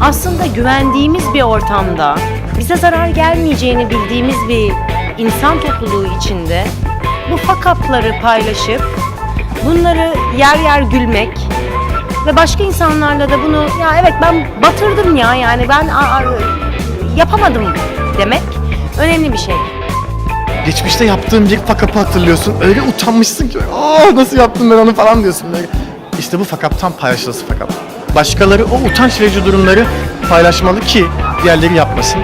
aslında güvendiğimiz bir ortamda bize zarar gelmeyeceğini bildiğimiz bir insan topluluğu içinde bu fakapları paylaşıp bunları yer yer gülmek ve başka insanlarla da bunu ya evet ben batırdım ya yani ben yapamadım demek önemli bir şey. Geçmişte yaptığın bir fakapı hatırlıyorsun. Öyle utanmışsın ki. Aa nasıl yaptım ben onu falan diyorsun. Böyle. İşte bu fakaptan paylaşılası fakap. Başkaları o utanç verici durumları paylaşmalı ki diğerleri yapmasın.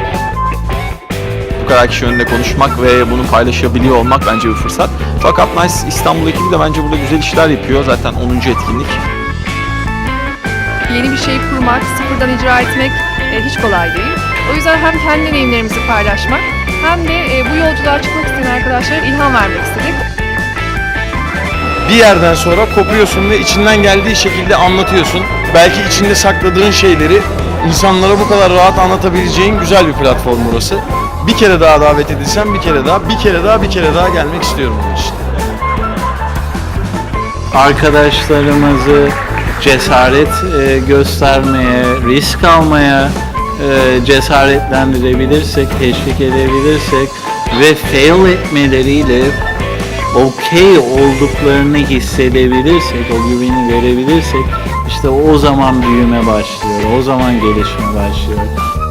bu kadar kişi önünde konuşmak ve bunu paylaşabiliyor olmak bence bir fırsat. Fuck Up Nice İstanbul ekibi de bence burada güzel işler yapıyor. Zaten 10. etkinlik. Yeni bir şey kurmak, sıfırdan icra etmek e, hiç kolay değil. O yüzden hem kendi deneyimlerimizi paylaşmak hem de e, bu yolculuğa çıkmak isteyen arkadaşlara ilham vermek istedik. Bir yerden sonra kopuyorsun ve içinden geldiği şekilde anlatıyorsun. Belki içinde sakladığın şeyleri insanlara bu kadar rahat anlatabileceğin güzel bir platform burası. Bir kere daha davet edilsem bir kere daha, bir kere daha, bir kere daha gelmek istiyorum onun için. arkadaşlarımızı cesaret e, göstermeye, risk almaya e, cesaretlendirebilirsek, teşvik edebilirsek ve fail etmeleriyle okey olduklarını hissedebilirsek, o güveni verebilirsek işte o zaman büyüme başlıyor, o zaman gelişme başlıyor.